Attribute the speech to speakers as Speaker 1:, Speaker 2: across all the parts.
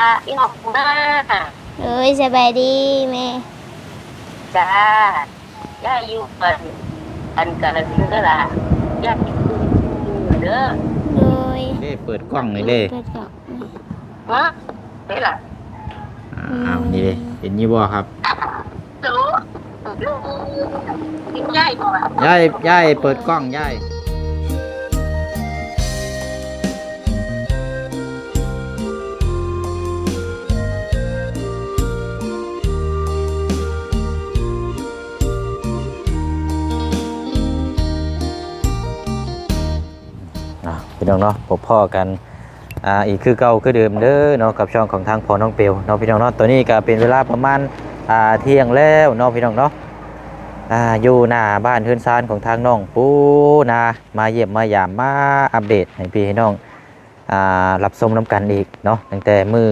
Speaker 1: อะอีหอกมา
Speaker 2: เอ้ยสบายดีแม่
Speaker 1: จ้าย่าอยู่อันอันกาลสินธุ์ก็ล่ะย่าอยู่เด้อ
Speaker 2: โดย
Speaker 3: เด้เปิดกล้องหน่อยเด้
Speaker 2: เปิดกล่อง
Speaker 1: ฮะเด้ล่ะ
Speaker 3: อ้าวนี่เด้เห็นยี่บ่ครับ
Speaker 1: ดูกินใหญ่กว่า
Speaker 3: ยายยายเปิดกล้องยาย พี่น้องเนาะพบพ่อกันอ่าอีกคือเก่าคือเดิมเด้อเนาะกับช่องของทางพอน้องเปียวเนาะพี่น้องเนาะตัวนี้ก็เป็นเวลาประมาณอ่าเที่ยงแล้วเนาะพี่น้องเนาะอ่าอยู่หน้าบ้านเฮือนซานของทางน้องปูนามาเยี่ยมมายามมาอัปเดตให้พี่ให้น้องอ่ารับชมน้ำกันอีกเนาะตั้งแต่มือ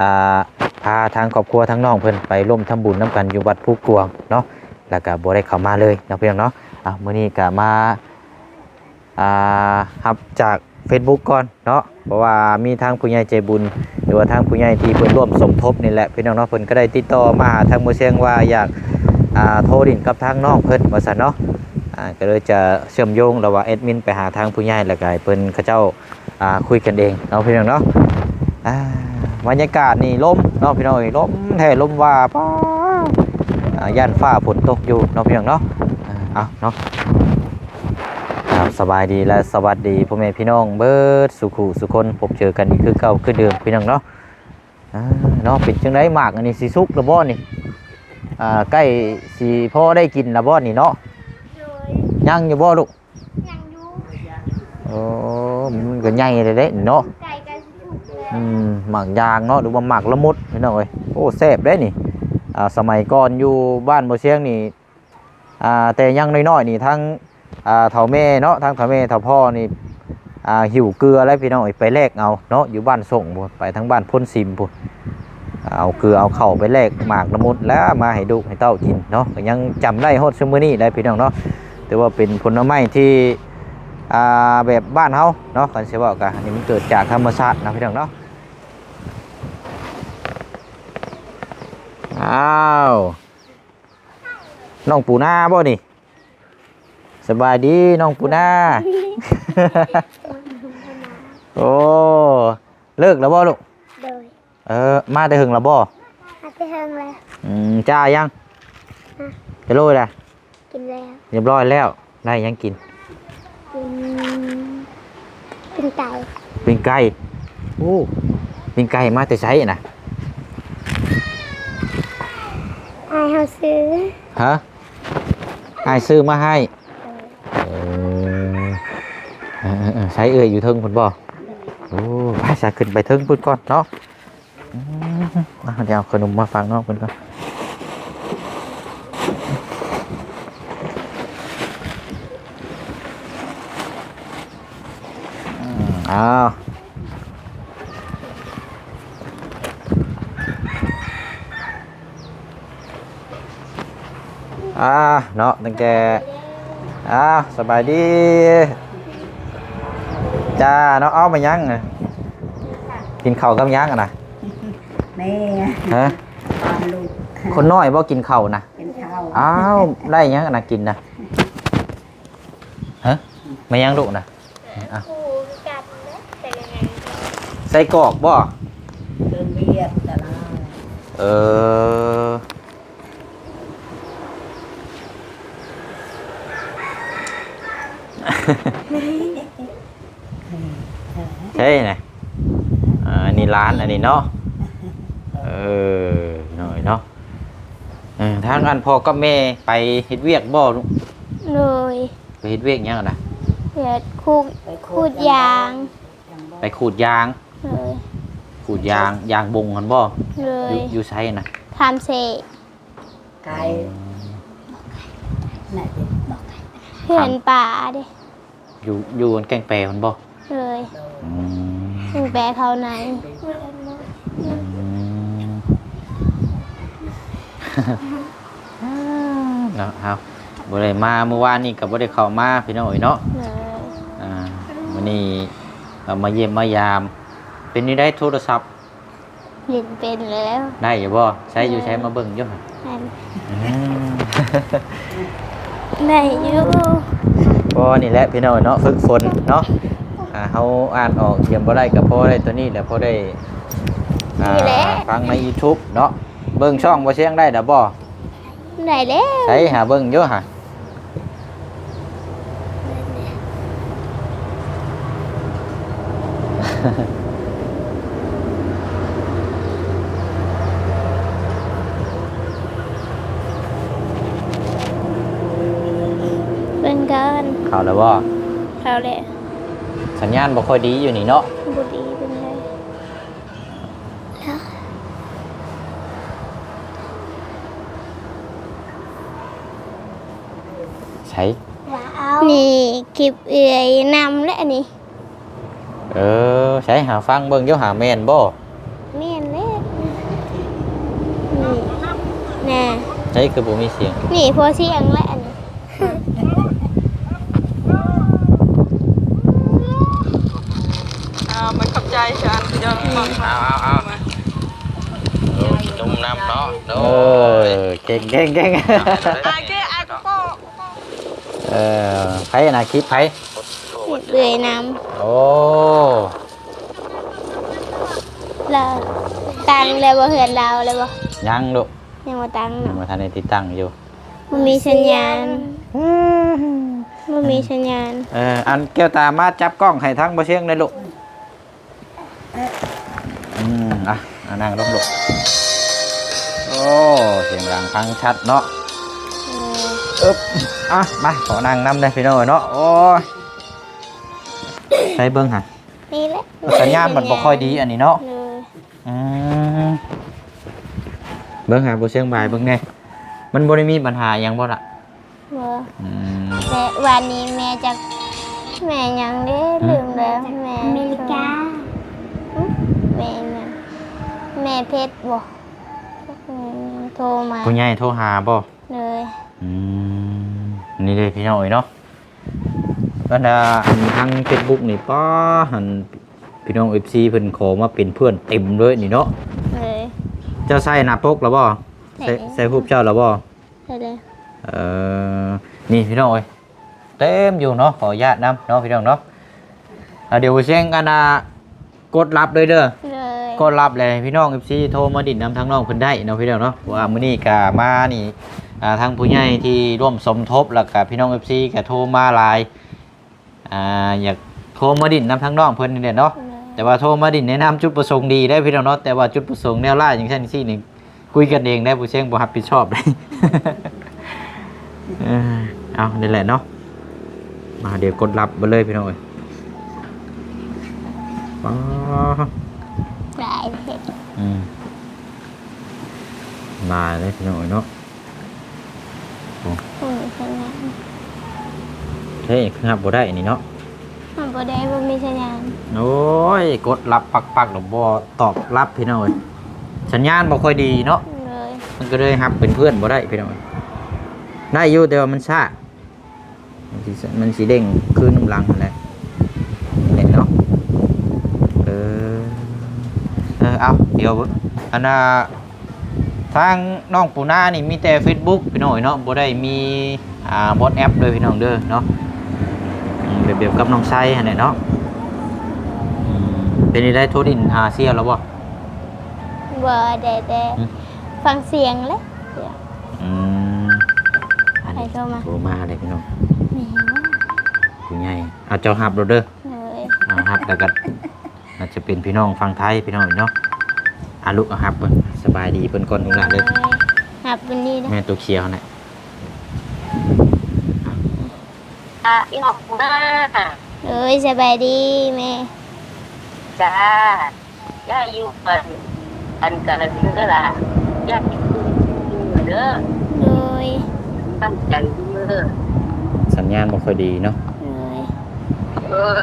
Speaker 3: อ่าพาทางครอบครัวทั้งน้องเพิ่นไปร่วมทำบุญน้ำกันอยู่วัดผู้กวางเนาะแล้วก็บ่ได้เข้ามาเลยเนาะพี่น้องเนาะอะมื้อนี้ก็มา อ่าครับจาก Facebook ก่อนเนาะเพราะว่ามีทางผู้ใหญ่ใจบุญ หรือว่าทางผู้ใหญ่ที่เพิ่นร่วมสมทบนี่แหละพี่น้องเนาะเพิ่นก็ได้ติดต่อมาทางมือเสียงว่าอยากอ่าโทรดินกับทางน้องเพิ่นว่าซั่นเนาะอ่าก็เลยจะเชื่อมโยงระหว่างแอดมินไปหาทางผู้ใหญ่แล้วก็ให้เพิ่นเขาเจ้าอ่าคุยกันเองเนาะพี่น้องเนาะอ่าบรรยากาศนี่ลมเนาะพี่น้องเอ้ยลมแท้ลมว่าป้าอ่าย่านฟ้าฝนตกอยู่เนาะพี่น้องเนาะอ่าเอาเนาะ สบายดีและสวัสดีพ่อแม่พี่น้องเบิดสุขุสุคนพบเจอกันอีกคือเก่าคือเดิมพี่น้องเนาะอ่าเนาะเป็นจังไดหมากอันนี้สิสุกระบ่นี่อ่าใกล้สิพ่อได้กินระบ่นี่เนาะ
Speaker 2: โดย
Speaker 3: ยังอยู่บ่ลูก
Speaker 2: ยังอยู่
Speaker 3: โอ้มันก็ใหญ่เลยเด้เนาะ
Speaker 2: ไก่กันสุกเลย
Speaker 3: อืมหมากยางเนาะหรือว่าหมากละมุดพี่น้องเอ้ยโอ้แซ่บเด้นี่อ่าสมัยก่อนอยู่บ้านบ่เชียงนี่อ่าแต่ยังน้อยๆนี่ทั้ง อ่าเฒ่าแม่เนาะทั้งเฒ่าแม่เฒ่าพ่อนี่อ่าหิวเกลือแล้วพี่น้องไปแลกเอาเนาะอยู่บ้านส่งพุ่นไปทั้งบ้านพ้นซิมพุ่นเอาเกลือเอาเข้าไปแลกหมากละมุดแล้วมาให้ลูให้เต้ากินเนาะยังจำได้ฮอดซุมื้อนี้ได้พี่น้องเนาะแต่ว่าเป็นผลไม้ที่อ่าแบบบ้านเฮาเนาะกันสิเว้ากันอันนี้มันเกิดจากธรรมชาตินะพี่น้องเนาะอ้าวน้องปูนาบ่นี่ สบายดีน้องปูนาโอ้เลิกแล้วบ่ลูก
Speaker 2: โดย
Speaker 3: เออมาแต่หึงแล้วบ่
Speaker 2: อาไปเฮิงแล้ว
Speaker 3: อืมจ้ายัง
Speaker 2: ฮะ
Speaker 3: จะโรยละ
Speaker 2: กินแล้ว
Speaker 3: เรียบร้อยแล้วได้ยังกิน
Speaker 2: กินกินไก่
Speaker 3: ปิ้งไก่โอ้ปิ้งไก่มาแต่ไสน่ะ
Speaker 2: ไอเขาซื้อ
Speaker 3: ฮะอายซื้อมาให้เออเออเออเออ ใช้เอ่ยอยู่เทิงพุ่นบ่โอ้ไปสาขึ้นไปเทิงพุ่นก่อนเนาะมอะเดี๋ยวเอาขนมมาฝากน้องเพุ่นก่อนอืมเอาอ่าเนาะตั้งแต่อ่าวสบายดี จ้าเนาะเอามายังอะกินข้าวกับยังอะนะ
Speaker 4: แม่
Speaker 3: ฮะ
Speaker 4: ตอนลูก
Speaker 3: คนน้อยบ่กินข้าวนะ
Speaker 4: เป็นข้าว
Speaker 3: อ้าวได้ยังอะนะกินนะฮะมายังลูกนะอะ
Speaker 2: คู่กันนะแต่ยังไง
Speaker 3: ใส่กรอกบ่
Speaker 4: เดินเวียดตลาด
Speaker 3: เออ ไงอ่าอันนี้ร้านอันนี้เนาะเออหน่อยเนาะเออทางอันพ่อกับแม่ไปเฮ็ดเวียกบ่ลูก
Speaker 2: โดย
Speaker 3: ไปเฮ็ดเวียกหยังอะนะ
Speaker 2: เห็ดคูด
Speaker 4: ไปโค
Speaker 2: คูดยาง
Speaker 4: ยังบ่
Speaker 3: ไปขูดยาง
Speaker 2: เลย
Speaker 3: ขูดยางยางบงกันบ่
Speaker 2: เล
Speaker 3: อยยู่อยู่ไสนะ
Speaker 2: ทำเสก
Speaker 4: ไก่น่ะเด็กบอกไก่
Speaker 2: เพื่อนป่าเด้
Speaker 3: อยู่อยู่กันแกงแปรมันบ่
Speaker 2: เลย
Speaker 4: โด
Speaker 3: อืม
Speaker 2: เพิ่งแปลเขาไหน
Speaker 3: อืมเนาะเอาบ่ได้มาเมื่อวานนี้ก็บ่ได้เข้ามาพี่น้องเอ้ยเนาะ
Speaker 2: เลย
Speaker 3: อ่าวันนี้เรามาเยี่ยมมายาม เป็นนี่ได้โทรศัพท์
Speaker 2: เรียนเป็นแล้ว
Speaker 3: ได้อยู่บ่ใช้อยู่ใช้มาเบิ่งอยู่หั่น
Speaker 2: อัน
Speaker 3: อืม
Speaker 2: ได้อยู่
Speaker 3: ก็นี่แหละพี่น้องเนาะฝึกฝนเนาะ อ่าเฮาอ่านออกเขียนบ่ได้ก็พอได้ตัวนี้แหละพอได้อ่าฟังใน YouTube เนาะเบิ่งช่องบ่เสียงได้ดอกบ่
Speaker 2: ได้แล้ว
Speaker 3: ใช้หาเบิ่งอยู่หะ
Speaker 2: เป็นกัน
Speaker 3: เข้าแล้วบ่
Speaker 2: เขาแหละ
Speaker 3: สัญญาณบ่ค่อยดีอยู่นี่เนาะ
Speaker 2: บุรีเป็นไง
Speaker 3: ใช้
Speaker 2: นี่คลิปเอื่อยนำและนี่
Speaker 3: เออใช้หาฟังเบิ่งอยู่หาแม่นบ่
Speaker 2: เมียนเลยนี่น่ะ
Speaker 3: ใช้คือบ่มีเสียง
Speaker 2: นี่พอเสียงและนี่
Speaker 5: อ่ามันขับใจฉัน เดี๋ยวฟัง
Speaker 3: เอาเอาเอาจุ่มน้ำเนาะเออเก่งเก่งเก่ง
Speaker 5: อาเกอาโป
Speaker 3: เออไผนะคลิปไผ
Speaker 2: คลิปเอื่อยน
Speaker 3: โอ้ำ
Speaker 2: เราตังเลยบ่เหือนเราเลยบ่
Speaker 3: ยังลูก
Speaker 2: ยังบ่ตัง
Speaker 3: ยัง
Speaker 2: เนาะ
Speaker 3: บ่ทันได้ติดตั้งอยู่
Speaker 2: มันมีสัญญาณมันมีสัญญาณ
Speaker 3: เอออันแก้วตามาจับกล้องให้ทั้งบ่เชียงได้ลูก อืมอะเอานั่งลงลูกโอ้เสียงดังฟังชัดเนาะ
Speaker 2: เออ
Speaker 3: อึ๊บอะมาขอนั่งนำได้พี่น้องเนาะโอ้ยใช้เบิ่งหะ
Speaker 2: นี่แหละ
Speaker 3: สัญญาณมันบ่ค่อยดีอันนี้เนาะ
Speaker 2: เลย
Speaker 3: อืมเบิ่งหาบ่เชียงบายเบิ่งแน่มันบ่ได้มีปัญหาหยังบ่ล่ะ
Speaker 2: บ่
Speaker 3: อืม
Speaker 2: แต่วันนี้แม่จะแม่ยังได้ลืมแล้วแม่อเมริกาแม่ยัง แม่เพชรบ่อืมโทรมา
Speaker 3: ผู้ใหญ่โทรหาบ่
Speaker 2: เลย
Speaker 3: อืมนี่เลยพี่น้องเอ้ยเนาะก็ดาอันทาง Facebook นี่ป้าหันพี่น้อง FC เพิ่นขอมาเป็นเพื่อนเต็มเลยนี่เนาะ
Speaker 2: เลย
Speaker 3: เจ้าใส่หน้าปกแล้วบ่ใส่ใส่รูปเจ้าแล้วบ่
Speaker 2: ได้เลย
Speaker 3: เอ่อนี่พี่น้องเอ้ยเต็มอยู่เนาะขออนุญาตนํเนาะพี่น้องเนาะอะเดี๋ยวเสียงกันอะกดรับเลยเด้อ
Speaker 2: เลย
Speaker 3: ก็รับเลยพี่น้อง FC โทรมาดินนำทางน้องเพิ่นได้เนาะพี่น้องเนาะว่ามื้อนี้ก็มานี่อ่าทางผู้ใหญ่ที่ร่วมสมทบแล้วก็พี่น้อง FC ก็โทรมาหลายอ่าอยากโทรมาดินนำทางน้องเพิ่นนี่แหละเนาะแต่ว่าโทรมาดินแนะนำจุดประสงค์ดีได้พี่น้องเนาะแต่ว่าจุดประสงค์แนวล่าอย่างเช่นซี่นี่คุยกันเองได้ผู้เชี่ยงบ่รับผิดชอบเลย เออเอานี่แหละเนาะมาเดี๋ยวกดรับไปเลยพี่น้องเอ้ยป๊า
Speaker 2: ได้ เพชร
Speaker 3: อืมมาเลยพี่น้องเอ้ยเนาะ
Speaker 2: อืมสัญญาณ
Speaker 3: เฮ้ยคือรับบ่ได้อันนี่เนาะ
Speaker 2: มันบ่ได้บ่มีสัญญาณ
Speaker 3: โอ้ยกดรับปักปักๆหรือบ่ตอบรับพี่น้องเอ้ยสัญญาณบ่ค่อยดีเนาะ
Speaker 2: เลย
Speaker 3: มันก็เลยรับเป็นเพื่อนบ่ได้พี่น้องเอ้ยได้อยู่แต่ว่ามันช้ามันสิมันสีเด้งคืนน้ำลังนั่นแหละนี่แหละเนาะเออ เออเอาเดี๋ยวอันน่ะทางน้องปูนานี่มีแต่ Facebook พี่น้องเอ้ยเนาะบ่ได้มีอ่า WhatsApp เลยพี่น้องเด้อเนาะอืมแบบเดียวกับน้องไซหั่นแหละเนาะอืมเป็นได้โทรดินหาเสียแล้วบ่
Speaker 2: บ่ได้แต่
Speaker 3: อืม
Speaker 2: ฟังเสียงเลยเดี๋ยว
Speaker 3: อืมอัน
Speaker 2: ใคร
Speaker 3: นี้
Speaker 2: โทรมา
Speaker 3: โทรมาเลยพี่น้อง
Speaker 2: แม่
Speaker 3: ผู้ใหญ่เอาเจ้าฮับเราเด้อ
Speaker 2: เลย
Speaker 3: เอาฮับแล้วก็อาจจะเป็นพี่น้องฟังไทยพี่น้องอีกเนาะ อาลุกเอาฮับเพิ่นสบายดีเพิ่นก่อนทุกหลานเลย
Speaker 2: หับวันนี้นะ
Speaker 3: แม่ตัวเขียวน่ะ
Speaker 1: อะอีหอกมา
Speaker 2: เอ้ยสบายดีแม่
Speaker 1: จ้าย่าอยู่อันอันกาลสินธุ์ก็ล่ะย่าอยู่อยู่เด้อ
Speaker 2: เลย
Speaker 1: ตั้งใจเด้อ
Speaker 3: สัญญาณบ่ค่อยดีเนาะ
Speaker 2: เลย
Speaker 1: เออ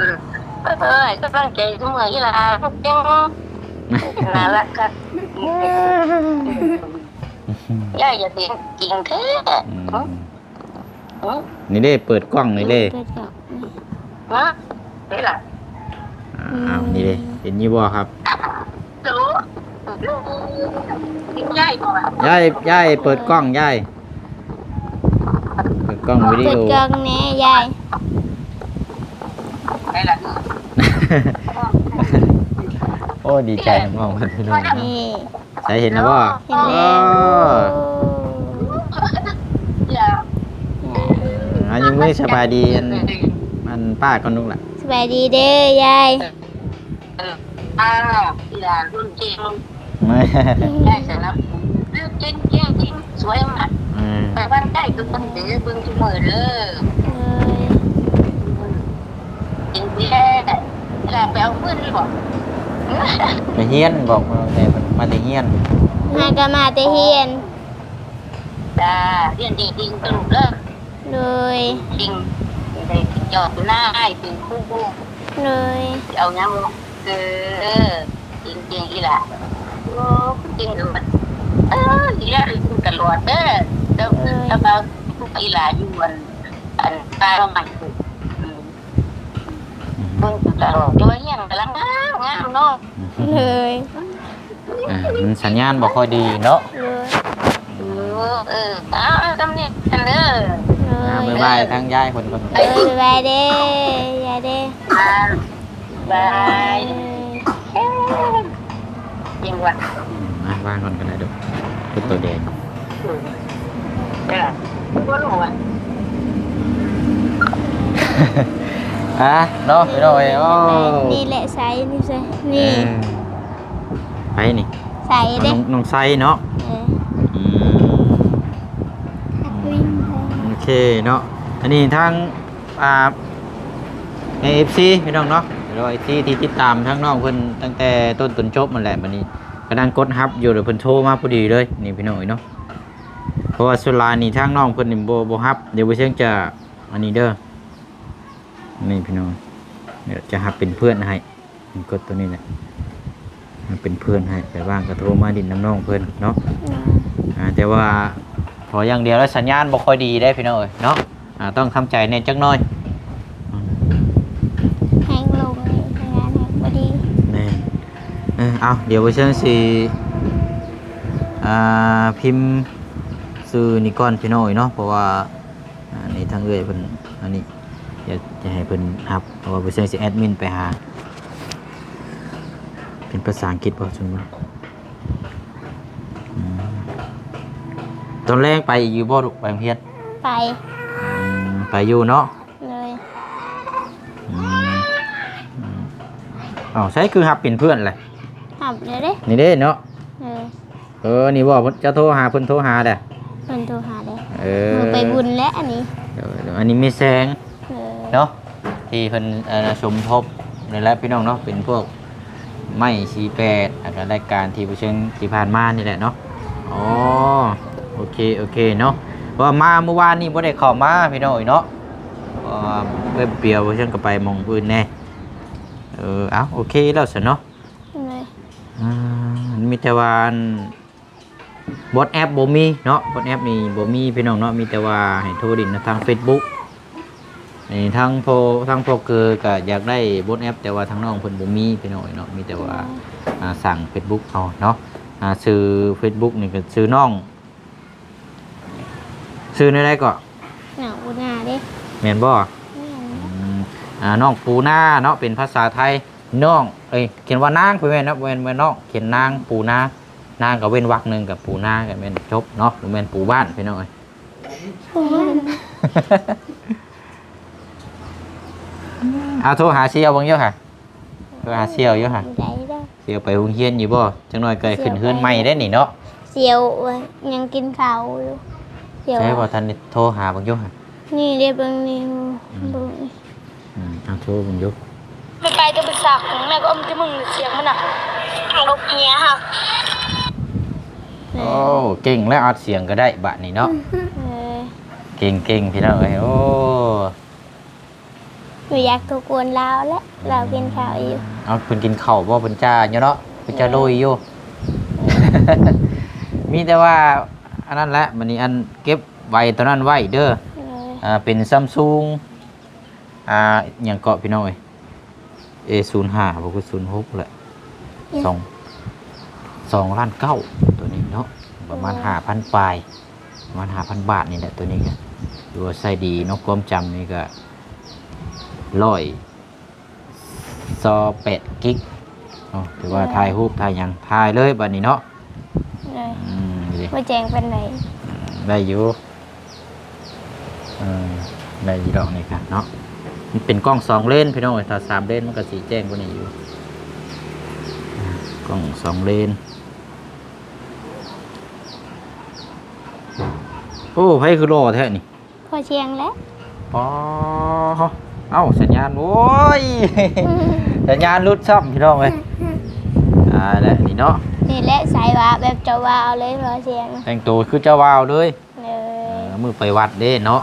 Speaker 1: เอ้ยก็ตั้งใจเสมออีหล่ะพวกจัง น่ารักค่ะย่าอย่าเสียงจริงแท้
Speaker 3: อืม
Speaker 1: อืม
Speaker 3: นี่เด้เปิดกล้องนี่เด้
Speaker 2: เปิดกล่อง
Speaker 1: นะนี่ล่ะ
Speaker 3: อ้าวนี่เด้เห็นอยู่บ่ครับ
Speaker 1: รู้ใหญ่กว่ายา
Speaker 3: ยยายเปิดกล้องยายเปิดกล้องวิดี
Speaker 2: เปิด
Speaker 3: โอก
Speaker 2: ล้องแน่ยาย
Speaker 1: ไอ้ล่ะ
Speaker 3: โอ้ดีใจน้องๆเพิ่นพี่น้อง
Speaker 2: นี่
Speaker 3: ใส่เห็นแล้วบ่
Speaker 2: เห็นแล้ว
Speaker 1: อย่า
Speaker 3: อันยังไม่สบายดีอันมันป้าก็นุกล่ะ
Speaker 2: สบายดีเด้อยาย
Speaker 1: เอออ้าวอย่ารุ่นจริง
Speaker 3: ไม่
Speaker 1: ได้เสร็จแล้วเรื่องจริงจริงจริงสวยมาก
Speaker 3: อืม
Speaker 1: ไปบ้านใกล้ก็ต้องเดี๋ยวเบิ่งทุกมื้อเด้อ
Speaker 2: เอ้ย
Speaker 1: จริงแท้แล้วไปเอาปืนบ่
Speaker 3: ไปเฮียนบอกมาแต่มันมาแต่เฮียน
Speaker 2: มากะมาแต่เฮียน
Speaker 1: จ้าเรียนจริงๆตลกเด้อ
Speaker 2: เลย
Speaker 1: จริงได้จอบหน้าให้เป็นครู
Speaker 2: เลย
Speaker 1: เอายังเออจริงจริงๆอีหล่ะโอ้จริงเลยเอออีหล่ะอยู่ตลอดเด้อเด้อแล้วก็อีหล่ะอยู่อันอันตาใหม่อืม เบิ่งตลอดตัวเฮียนกำลังงามงามเนาะ
Speaker 2: เลย
Speaker 3: อ่ามันสัญญาณบ่ค่อยดีเนาะ
Speaker 2: เลย
Speaker 1: เออเออเอาตำนี้กันเด้อ
Speaker 3: อ่า
Speaker 2: เล
Speaker 3: บ๊าย
Speaker 2: ย
Speaker 3: บายทั้งยายคนคน
Speaker 2: เออสบายเด้ยายเด้
Speaker 1: อ่าบาย
Speaker 2: เอ้ย
Speaker 1: จริงว่ะ
Speaker 3: อืมมาวางก่อนก็ได้เดูคือตัวแดง
Speaker 1: เด้อบ่รู้อะ
Speaker 3: อะเนาะพี่น้องเอ้ยโอ้
Speaker 2: นี่แหละใส่นี่ใส่
Speaker 3: เอ
Speaker 2: นี่
Speaker 3: อไปนี่
Speaker 2: ใส่
Speaker 3: เอา
Speaker 2: เด้
Speaker 3: น้องน้องไซเนาะ
Speaker 2: เออ
Speaker 3: อืมโอเคเนาะอันนี้ทางอ่าเอฟซีพี่น้องเนาะเดี๋ยวไอซีที่ติดตามทั้งน้องเพิ่นตั้งแต่ต้นจนจบมันแหละมันนี้กำลังกดฮับอยู่เดี๋ยวเพิ่นโทรมาพอดีเลยนี่พี่น้องเอ้ยเนาะเพราะว่าสุดลายนี่ทางน้องเพิ่นนี่บ่บ่ฮับเดี๋ยวบ่เชิงจะอันนี้เด้อ นี่พี่น้องเดี๋ยวจะฮับเป็นเพื่อนให้นี่กดตัวนี้แหละฮับเป็นเพื่อนให้แต่ว่างก็โทรมาดินน้ำน้องเพิ่นเนาะอ่าแต่ว่าพออย่างเดียวแล้วสัญญาณบ่ค่อยดีได้พี่น้องเอ้ยเนาะอ่าต้องทำใจในจักหน่อย
Speaker 2: แห้งลงนี่ทำงานแห้งพอดี
Speaker 3: แม่นเออเอาเดี๋ยวไปเชิญสิอ่าพิมพ์ซื้อนี่ก่อนพี่น้องเอ้ยเนาะเพราะว่าอ่านี่ทางเอ้ยเพิ่นอันนี้เดี๋ยวจะให้เพิ่นรับเพราะว่าไปเชิญสิแอดมินไปหา เป็นภาษาอังกฤษบ่ซุนว่าอืมตอนแรกไปอยู่บ่ลูกไปโรงเรียน
Speaker 2: ไป
Speaker 3: อืมไปอยู่เนาะ
Speaker 2: เลย
Speaker 3: อืมอืมอ๋อใช่คือหับเป็นเพื่อนแหละ
Speaker 2: หับเลยเด้
Speaker 3: นี่เด้เนาะ
Speaker 2: เออ
Speaker 3: เออนี่บอกจะโทรหาเพิ่นโทรหาเด้อ
Speaker 2: เพิ่นโทรหาเด้
Speaker 3: เออ
Speaker 2: มือไปบุญแล้วอันนี้
Speaker 3: เดี๋ยวเดี๋ยวอันนี้มีแสง
Speaker 2: เออ
Speaker 3: เนาะที่เพิ่นเอ่อสมทบในแหละพี่น้องเนาะเป็นพวกไม้สีแปดแล้วก็รายการที่ผู้เชิงที่ผ่านมานี่แหละเนาะอ๋อโอเคโอเคเนาะเพราะว่ามาเมื่อวานนี่บ่ได้เข้ามาพี่น้องเอ้ยเนาะเอ่อเพิ่นเปรียวผู้เชิงก็ไปหมองอื่นแน่เออเอาโอเคแล้วสิเนาะ
Speaker 2: เลย
Speaker 3: อ่ามีแต่ว่าบอทแอปบ่มีเนาะบอทแอปนี่บ่มีพี่น้องเนาะมีแต่ว่าให้โทรดินทาง Facebook นี่ทางโพทางโพเกอร์ก็อยากได้บอทแอป แต่ว่าทางน้องเพิ่นบ่มีพี่น้องเนาะมีแต่ว่าอ่าสั่ง Facebook เอาเนาะอ่าซื้อ Facebook นี่ก็ซื้อน้องซื้อในใดก็
Speaker 2: หนังอุณาเด้
Speaker 3: แม่นบ่
Speaker 2: แม่น
Speaker 3: อืมอ่าน้องปูนาเนาะเป็นภาษาไทยน้องเอ้ยเขียนว่านางไปแม่นเนาะบ่แม่นแม่นน้องเขียนนางปูนานางกับเว้นวรรคหนึงกับปูนากับแม่นจบเนาะหรือแม่นปูบ้านพี่น้องเอ้ย เอาโทรหาเชียวบังเยอะค่ะโทรหาเชียวเยอะค่ะ
Speaker 2: ได้เด้อ
Speaker 3: เชียวไปโรงเรียนอยู่บ่จังหน่อยก็ขึ้นเฮือนใหม่ได้นี่เนาะ
Speaker 2: เสียวเว้ยยังกินข้าวอยู่เสียว
Speaker 3: ใช่บ่ทันได้โทรหาบังเยอะค่ะ
Speaker 2: นี่เด้เบิ่งนี่เบิ่ง
Speaker 3: อืมเอาโทรบังเยอะ
Speaker 5: ไปไกลจะไปสักของแม่ก็อมที่มึงเสียงมันอะลบเนี้ยค่ะ
Speaker 2: เอ
Speaker 3: โอ้
Speaker 2: อ
Speaker 3: เก่งแล้วอัดเสียงก็ได้บะนี่เนาะ
Speaker 2: เออ
Speaker 3: เก่งเก่งพี่น้องเอ้ยโอ้
Speaker 2: หนูอยากทุกวนลาวแล้วลาวกินข้าวอยู่
Speaker 3: เอาเพิ่นกินข้าวบ่เพิ่นจ้าอยู่เนาะเพิ่นจ้าโรยอยู่ มีแต่ว่าอันนั้นแหละมันนี่อันเก็บไว้ตอนนั้นไว้เด้อ
Speaker 2: เออ
Speaker 3: อ่าเป็นซัมซุงอ่าหยังเกาะพี่น้องเอ้ย A05 บ่คือ06แหละสองสองล้านเก้าตัวนี้เนาะประมาณห้าพันปลายประมาณห้าพันบาทนี่แหละตัวนี้ก็ดูว่าใส่ดีเนาะความจำนี่ก็ ร้อยซอแปดกิกเนาะถือว่าถ่ายรูปถ่ายหยังถ่ายเลยบัดนี้เนาะ
Speaker 2: เลย
Speaker 3: อืมนี่ดิ
Speaker 2: มาแจงเป็นไหน
Speaker 3: ได้อยู่เออได้อยี่ดอกนี่ครับเนาะ มันเป็นกล้องสองเลนพี่น้องเอ้ยถ้าสามเลนมันก็สีแจ้งกว่านี้อยู่อ่ากล้องสองเลน โอ้ไผคือรอแท้นี่
Speaker 2: พอเชียงแล้ว
Speaker 3: อ๋อ เอ้าสัญญาณโอ้ยสัญญาณรุดซ่อมพี่น้องเอ้ยอ่าแล้วนี่เนาะ
Speaker 2: นี่แหละสายว่าแบบจะว่าเอาเลยพอเชียง
Speaker 3: แต่งตัวคือเจ้าวาวเลย
Speaker 2: เล
Speaker 3: เอยอมือไปวัดเด้เนาะ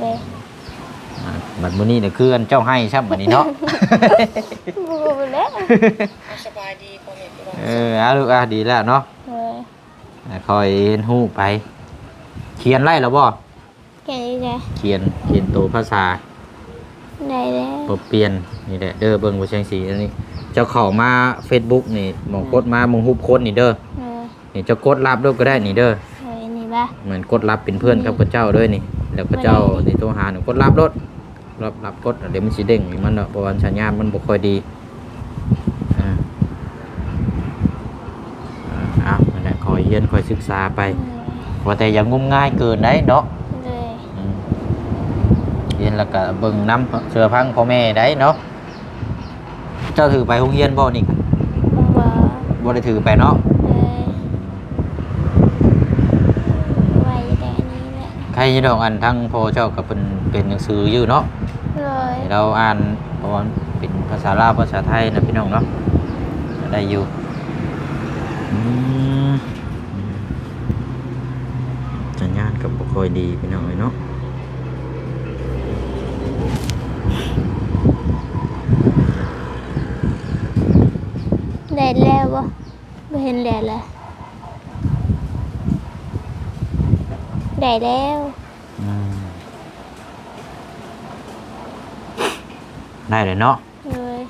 Speaker 2: เลย
Speaker 3: อ่าบัดมื้อนี้เนี่ยคืออันเจ้าให้ช่ำบัดนี้เนาะ
Speaker 2: บูแล้ว
Speaker 4: สบายดีพ่อแม่พี่น้อง
Speaker 3: เออเอาลูกอะดีแล้วเนาะ
Speaker 2: เลย
Speaker 3: อ่าคอยเห็นฮู้ไป เขียนไล่แล้วบ่
Speaker 2: แค่นี้ไง
Speaker 3: เขียนเขียนตัวภาษา
Speaker 2: ได้แล้ว
Speaker 3: บ่เปลี่ยนนี่แหละเด้อเบิ่งบ่เชียงสีอันนี้ เจ้าเข้ามา Facebook นี่หมองกดมาหมองฮูบคนนี่เด้อ
Speaker 2: เลย
Speaker 3: นี่เจ้ากดรับด้วยก็ได้นี่เด้อ
Speaker 2: เลยนี่ป่ะ
Speaker 3: เหมือนกดรับเป็นเพื่อนกับพระเจ้าด้วยนี่ แล้วพระเจ้านี่โทรหาหนูกดรับรถรับรับกดเดี๋ยวมันสิเด้งอีกมันเนาะเพราะว่าสัญญาณมันบ่ค่อยดีอ่าอ่าเอานั่นแหละคอยเรียนคอยศึกษาไป ว่าแต่อย่างงมง่ายเกินได้เนาะ
Speaker 2: เลย
Speaker 3: อืม เรียนแล้วก็เบิ่งน้ำเสือพังพ่อแม่ได้เนาะเจ้าถือไปโรงเรียนบ่นี่
Speaker 2: บ่
Speaker 3: บ่ได้ถือไปเนาะ
Speaker 2: เลยไว้แต่อันนี้แหละ
Speaker 3: ใครจะดอกอันทั้งพ่อเจ้าก็เป็นเป็นหนังสืออยู่เนาะ
Speaker 2: เลย
Speaker 3: ให้เราอ่านเพราะว่ามันเป็นภาษาลาวภาษาไทยนะพี่น้องเนาะได้อยู่อืมอืมสัญญาณกับบ่ค่อยดีพี่น้องเลยเนาะ
Speaker 2: แดดแล้วบ่ไม่เห็นแดดเลยแดดแล้ว
Speaker 3: อืมได้เลยเนาะ
Speaker 2: เลย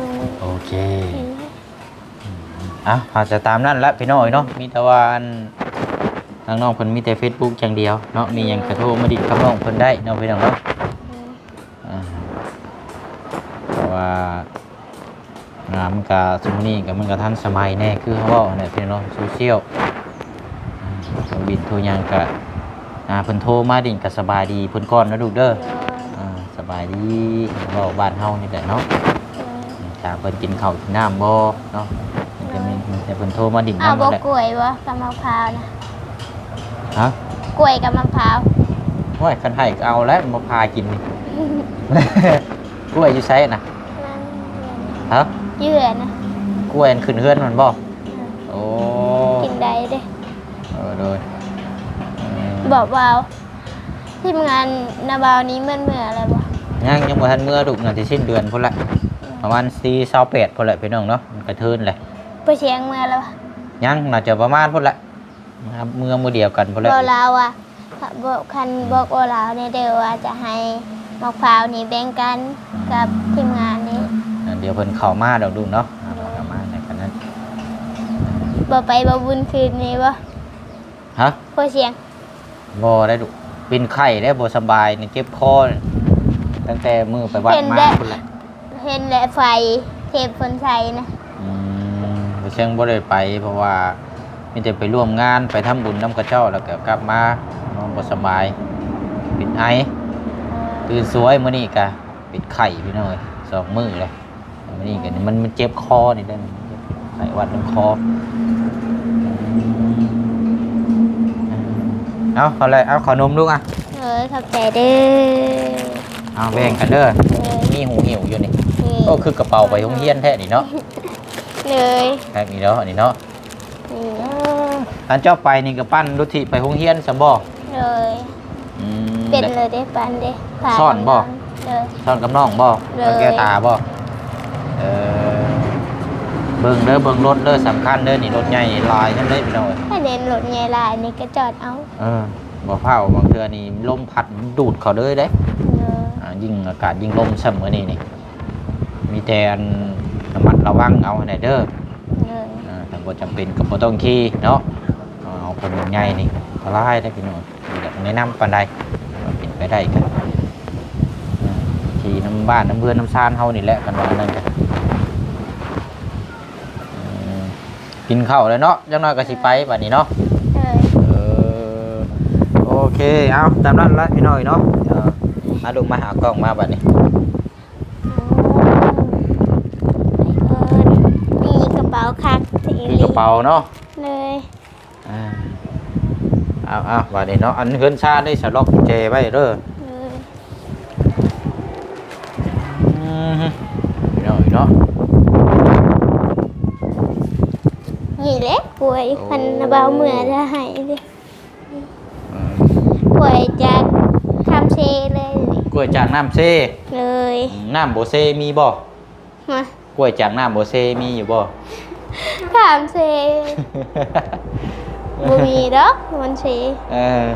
Speaker 2: ลง
Speaker 3: โอเค
Speaker 2: เห็นไหม
Speaker 3: อะอาจจะตามนั่นละพี่น้อยเนาะมีแต่ว่าอันทางน้องเพิ่นมีแต่ Facebook อย่างเดียวเนาะมีหยังกระโทรมาดิกับน้องเพิ่นได้เนาะพี่น้องเนาะ อ่ามันก็สมมุตินี้ก็มันก็ทันสมัยแน่คือเขาเว้าเนี่ยพี่น้องโซเชียลอ่าโทรบินโทรหยังก็อ่าเพิ่นโทรมาดิก็สบายดีเพิ่นก่อนนะลูกเด้ออ่าสบายดีเว้าบ้านเฮานี่แหละเนาะถ้าเพิ่นกินข้าวกินน้ำบ่เนาะมันจะมีมันจะเพิ่นโทรมาดิ่ง
Speaker 2: เอา
Speaker 3: น้ำ
Speaker 2: บ
Speaker 3: บ่
Speaker 2: ก
Speaker 3: แหละ
Speaker 2: กล้วยบ่กับมะพร้าวนะ
Speaker 3: ฮะ
Speaker 2: กล้วยกับมะพร้าว
Speaker 3: โอ้ยคันให้ก็เอาแล้วมาพากินนี่ กล้วยอยู่ไสน่ะฮะ
Speaker 2: เยื่อนะ
Speaker 3: กล้วยอันขึ้นเฮือนมันบ่โอ้
Speaker 2: กินได้เด้
Speaker 3: เออโดยเออ
Speaker 2: บอกว่าทีมงานนาบาวนี้เมื่อเมื่ออะไรบ่
Speaker 3: ยังยังบ่ทันเมื่อดุกน่าสิสิ้นเดือนพุ่นละประมาณ428พุ่นละพี่น้องเนาะมันกระเทินแหละ
Speaker 2: ไปเชียงเมื่อแล้ว
Speaker 3: ยังน่าจะประมาณพุ่นละนะครับเมื่อมื้อเดียวกันพุ่นละ
Speaker 2: บอกลาวอะบอกคันบอกโอลาวเนี่ยเดี๋ยวว่าจะให้มะพร้าวนี่แบ่งกันกับทีมงานนี้
Speaker 3: อ่า เดี๋ยวเพิ่นเข้ามาดอกดูเนาะอ่าเข้ามาในกันนั้น
Speaker 2: บ่ไปบ่บุญคืนนี้บ่
Speaker 3: ฮะ
Speaker 2: พอเชียง
Speaker 3: บ่ได้ดุเป็นไข้ได้บ่สบายนี่เจ็บคอนี่ตั้งแต่มือไปวัดมาพุ่นแหละ
Speaker 2: เห็นแหละไฟเทพฝนชัยนะ
Speaker 3: อืมบ่เชิงบ่ได้ไป เพราะว่ามีแต่ไปร่วมงานไปทำบุญน้ำกระเจ้าแล้วก็กลับมานอนบ่สบายเป็นไอ ตื่นสวยมื้อนี้ก็เป็นไข้พี่น้อยสองมื้อเลยมื้ อนี้ก็นี่มันมันเจ็บคอนี่เด้อไข้หวัดลำคอเอาเอาเลยเอาขอนมลูกอะ
Speaker 2: เออขอบใจเด้อ
Speaker 3: เอาแบ่งกันเด้อ
Speaker 2: เออ
Speaker 3: มีหูหิวอยู่นี่
Speaker 2: นี่
Speaker 3: ก็คือกระเป๋าไปโรงเรียนแท้นี่เนาะ
Speaker 2: เลย
Speaker 3: แท้นี่เนาะนี่เนาะ
Speaker 2: นี่
Speaker 3: อันเจ้าไปนี่ก็ปั้นรถที่ไปโรงเรียนซะบ่
Speaker 2: เลย
Speaker 3: อืม
Speaker 2: เป็นเลยได้ปันเด้พา
Speaker 3: ซ่อนบ่
Speaker 2: เลย
Speaker 3: ซ่อนกับน้องบ่
Speaker 2: เลย
Speaker 3: แล้วแก้วตาบ่ เออเบิ่งเด้อเบิ่งรถเด้อสำคัญเด้อนี่รถใหญ่นี่ลายกันเลยพี่น้องเอ้ย
Speaker 2: ถ้าเน้นรถใหญ่ลายนี่ก็จอดเอา
Speaker 3: เออบ่เผาบางเทื่อนี่ลมพัดดูดเขาเลยเด้
Speaker 2: เลย
Speaker 3: อ่ายิ่งอากาศยิ่งลมเสมอนี่นี่มีแต่อันระมัดระวังเอาให้ได้เด้อ
Speaker 2: เลย
Speaker 3: อ่าระบ่จำเป็นก็บ่ต้องขี่เนาะเอาคนใหญ่นี่ก็ลายได้พี่น้องอยากแนะนำปานใดว่าเป็นไปได้กันอืมขี่น้ำ บ้านน้ำเพื่อนน้ำซานเฮานี่แหละกันว่านั่นกันอืมกินข้าวแล้วเนาะจังน้อยก็สิไปบัดนี้เนาะ
Speaker 2: เลย
Speaker 3: เออโอเคเอาตามนั้นละพี่น้อยเนาะเดี๋ยวมาดูมาหากล้องมาบัดนี้
Speaker 2: เออมีกระเป๋าคักสี
Speaker 3: มีกระเป๋าเนาะ
Speaker 2: เลย
Speaker 3: อ่าเอาเอาบัดนี้เนาะอันเฮือนชาได้สล็อกกุญแจไว้เด้อ ฮึพี่น้อยเนาะ
Speaker 2: นี่แหละป่วยพันเบาเหมือจะหายเลย
Speaker 3: อืม
Speaker 2: ป่วยจากคำเชเลย
Speaker 3: กล้วยจากน้ำเซ
Speaker 2: เลย
Speaker 3: น้ำโบเซมีบ่
Speaker 2: มาก
Speaker 3: ล้วยจากน้ำโบเซมีอยู่บ่
Speaker 2: คำเชบ่มีดอกมันเช
Speaker 3: เออ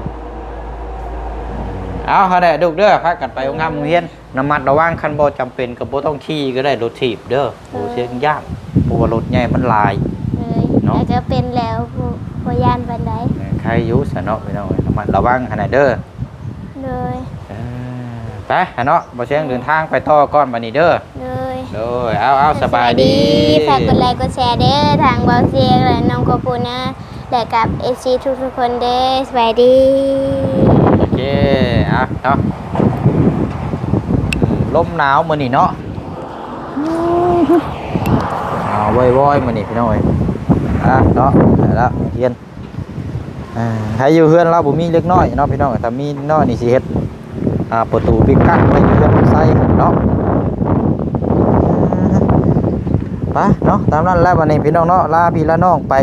Speaker 3: เอาเขาได้ดุกเด้อพากันไปโรงงานโรงเรียน น้ำมันระวังคันบ่จำเป็นก็บ่ต้องขี่ก็ได้รถถีบเด้อโอ้เสียงยากเพราะว่ารถใหญ่มันหลาย
Speaker 2: เลย
Speaker 3: เนาะ
Speaker 2: แล้วก็เป็นแล้วผู้พยานบันได
Speaker 3: ใครอยุสนเนาะพี่น้องน้ำมันระวังขนาดเด้อ
Speaker 2: เลย
Speaker 3: เออไปหาเนาะบ่เสียงเดินทางไปต่อก่อนบัดนี้เด้อ
Speaker 2: เลย
Speaker 3: โดยเอาเอาสบายดี
Speaker 2: ฝากกดไลค์กดแชร์เด้อทางเบาเซียงและน้องกอปูนะและกับเอซีทุกๆคนเด้อสวัสดี
Speaker 3: โอเคเอาเนาะอืม ลมหนาวมื้อนี้เนาะเอาไว้ๆมื้อนี้พี่น้องเอ้ยอะเนาะได้แล้วเฮียนอ่าใครอยู่เฮือนเราบ่มีเล็กน้อยเนาะพี่น้องถ้ามีน้อยนี่สิเฮ็ดอ่าประตูปิดกั้นไว้อยู่เฮือนไส้เนาะไปเนาะตามนั้นแล้ววันนี้พี่น้องเนาะลาพี่ละน้องไป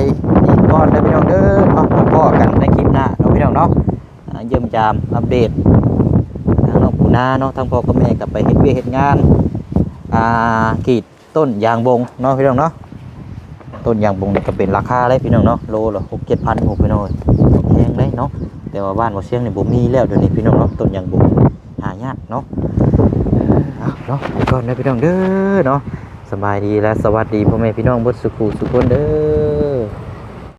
Speaker 3: อีกก่อนเด้อพี่น้องเด้อเนาะพบกันในคลิปหน้าเนาะพี่น้องเนาะเยี่ยมยามอัปเดตท นาเนาะทางพ่อกับแม่กลับไปเฮ็ดเวียเฮ็ดงานอ่ากรีดต้นยางบงเนาะพี่น้องเนาะต้นยางบงนี่ก็เป็นราคาเลยพี่น้องเนาะโลละหกเจ็ดพันหกพี่น้องแพงเลยเนาะแต่ว่าบ้านบ่เชียงนี่บ่มีแล้วเดี๋ยวนี้พี่น้องเนาะต้นยางบงหายากเนาะเอาเนาะไปก่อนนะพี่น้องเด้อเนาะสบายดีและสวัสดีพ่อแม่พี่น้องบดสุขุสุขคนเด้อ